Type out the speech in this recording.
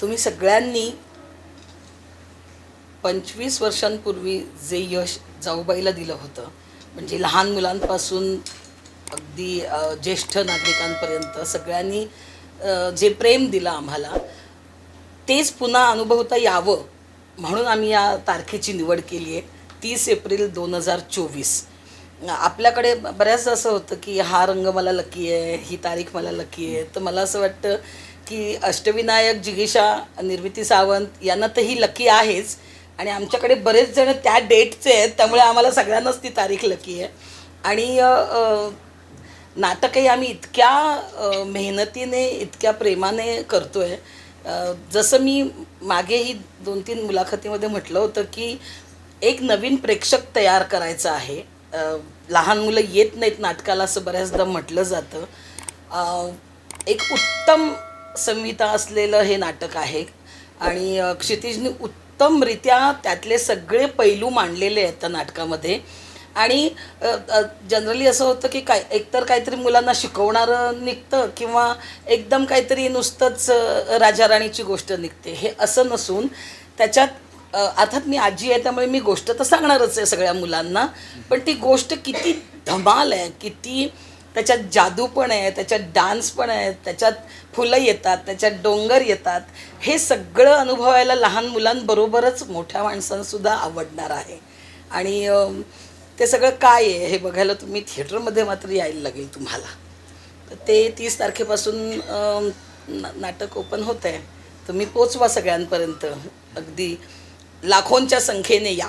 तुम्ही सगळ्यांनी पंचवीस वर्षांपूर्वी जे यश जाऊबाईला दिलं होतं म्हणजे लहान मुलांपासून अगदी ज्येष्ठ नागरिकांपर्यंत सगळ्यांनी जे प्रेम दिलं आम्हाला तेच पुन्हा अनुभवता यावं म्हणून आम्ही या तारखेची निवड केली आहे तीस एप्रिल दोन हजार चोवीस. आपल्याकडे बऱ्याच बऱ्याचदा असं होतं की हा रंग मला लकी आहे ही तारीख मला लकी आहे. तर मला असं वाटतं की अष्टविनायक जिगीषा निर्मिती सावंत यांना तर ही लकी आहेच. आणि आमच्याकडे बरेच जण त्या डेटचे आहेत त्यामुळे आम्हाला सगळ्यांनाच ती तारीख लकी आहे. आणि नाटकही आम्ही इतक्या मेहनतीने इतक्या प्रेमाने करतो आहे जसं मी मागेही दोन तीन मुलाखतीमध्ये म्हटलं होतं की एक नवीन प्रेक्षक तयार करायचा आहे. लहान मुलं येत नाहीत नाटकाला असं बऱ्याचदा म्हटलं जातं. एक उत्तम संहिता असलेलं हे नाटक आहे. आणि क्षितिजने उत्तमरित्या त्यातले सगळे पैलू मांडलेले आहेत त्या नाटकामध्ये. आणि जनरली असं होतं की काय एकतर काहीतरी मुलांना शिकवणारं निघतं किंवा एकदम काहीतरी नुसतंच राजाराणीची गोष्ट निघते. हे असं नसून त्याच्यात अर्थात मी आजी आहे त्यामुळे मी गोष्ट तर सांगणारच आहे सगळ्या मुलांना. पण ती गोष्ट किती धमाल आहे किती त्याच्यात जादू पण आहे त्याच्यात डान्स पण आहे त्याच्यात फुलं येतात त्याच्यात डोंगर येतात. हे सगळं अनुभवायला लहान मुलांबरोबरच मोठ्या माणसांसुद्धा आवडणार आहे. आणि ते सगळं काय आहे हे बघायला तुम्ही थिएटरमध्ये मात्र यायला लागेल तुम्हाला. तर ते तीस तारखेपासून ना- नाटक ओपन होत आहे तुम्ही पोचवा सगळ्यांपर्यंत. अगदी लाखोंच्या संख्येने या.